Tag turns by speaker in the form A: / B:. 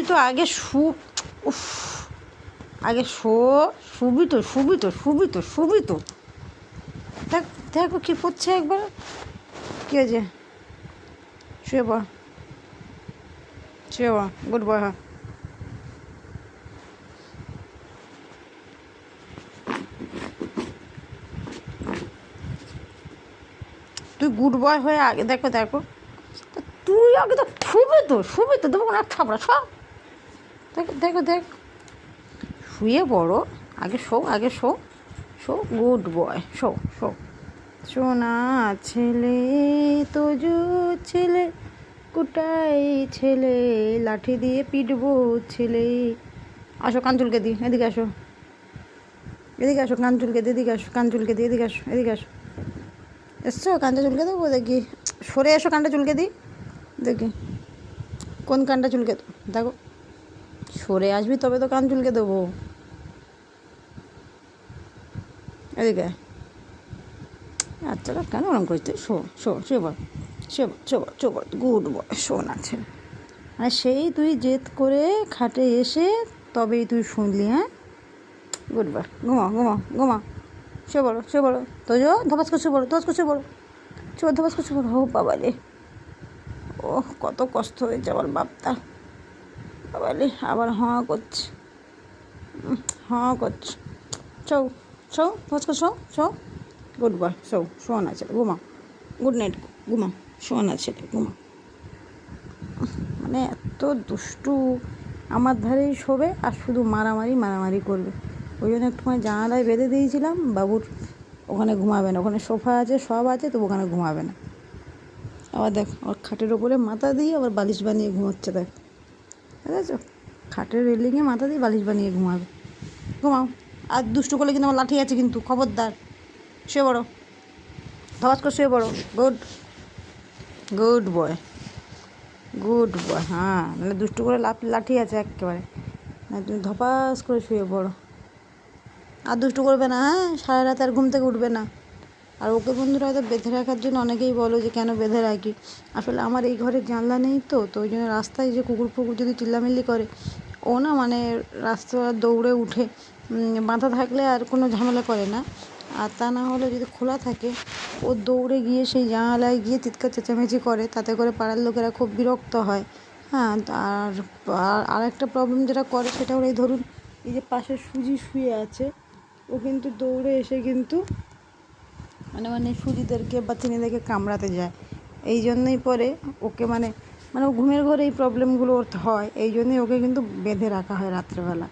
A: তুই তো আগে শু আগে শো, শুবি তো শুবি তো শুবি তো শুবি তো। দেখ, দেখো কী পড়ছে একবার। কী হয়েছে শুয়ে পড়। শুয়ে পড়। গুড বয় হ্যাঁ তুই গুড বয় হয়ে আগে, দেখো দেখো। তুই আগে তো শুবি তো শুবি তো, দেবো না থাপড়া সব দেখো দেখো, দেখ। শুয়ে পড়ো। আগে শো আগে শো। শো, গুড বয়। শো শো। সোনা ছেলে, তোজো ছেলে, কুটাই ছেলে, লাঠি দিয়ে পিটবো ছেলে। আসো কান চুলকে দি, এদিকে আসো। এদিকে আসো কান চুলকে দি, এদিকে আসো কান চুলকে দি, এদিকে আসো এদিকে আসো। এসছো কানটা চুলকে দেবো? দেখি। সরে এসো কানটা চুলকে দিই দেখি। কোন কানটা চুলকে দেখো। সরে আসবি তবে তো কান চুলকে দেবো। এদিকে। আচ্ছা কেন ওরম করছিস শো শো শো বল শো বল শো বল গুড বয় শোন আছে। মানে সেই তুই জেদ করে খাটে এসে তবেই তুই শুনলি হ্যাঁ? গুড বয় ঘুমা ঘুমা ঘুমা। সে বলো সে বলো। তো যো ধপাস করছে বলো, ধপাস করছে বলো। চো ধপাস করছে বলো। হো বাবা রে ও কত কষ্ট হয়েছে আমার বাপটা। বাবা রে আবার হাঁ করছে। হাঁ করছে। চৌ চৌ কর শো শো গুড বয় শো শোন আছে, ঘুমা। গুড নাইট, ঘুমা শোন আছে, ঘুমা। মানে এত দুষ্টু। আমার ধারেই শোবে আর শুধু মারামারি মারামারি করবে। ওই জন্য একটুখানি জানালায় বেঁধে দিয়েছিলাম, বাবুর ওখানে ঘুমাবে না। ওখানে সোফা আছে, সব আছে, তবু ওখানে ঘুমাবে না। আবার দেখ, ওর খাটের ওপরে মাথা দিয়ে আবার বালিশ বানিয়ে ঘুমোচ্ছে, দেখ। আছে খাটের রেলিংয়ে মাথা দিয়ে বালিশ বানিয়ে ঘুমাবে। ঘুমাও। আর দুষ্টু করলে কিন্তু আমার লাঠি আছে কিন্তু, খবরদার। শুয়ে বড়ো ধবাস করে শুয়ে বড়ো good. Good boy. Good boy হ্যাঁ। মানে দুষ্টু করে লাঠি আছে একেবারে। তুমি ধপাস করে শুয়ে পড়ো। আর দুষ্টু করবে না হ্যাঁ? সারা রাত আর ঘুম থেকে উঠবে না। আর ওকে বন্ধুরা হয়তো বেঁধে রাখার জন্য অনেকেই বলো যে কেন বেঁধে রাখি। আসলে আমার এই ঘরে জানলা নেই তো তো ওই জন্য রাস্তায় যে কুকুর ফুকুর যদি চিল্লামিল্লি করে, ও না মানে রাস্তা দৌড়ে উঠে বাঁধা থাকলে আর কোনো ঝামেলা করে না। আর তা না হলে যদি খোলা থাকে, ও দৌড়ে গিয়ে সেই জানালায় গিয়ে চিৎকার চেঁচামেচি করে, তাতে করে পাড়ার লোকেরা খুব বিরক্ত হয়। হ্যাঁ আর, আর- আর একটা প্রবলেম যেটা করে সেটা হলো এই ধরুন, এই যে পাশে সুজি শুয়ে আছে, ও কিন্তু দৌড়ে এসে কিন্তু মানে মানে সুজিদেরকে বা চিনিদেরকে কামড়াতে যায়। এই জন্যই পরে ওকে মানে মানে ঘুমের ঘরে এই প্রবলেমগুলো ওর হয়। এই জন্যই ওকে কিন্তু বেঁধে রাখা হয় রাত্রেবেলা।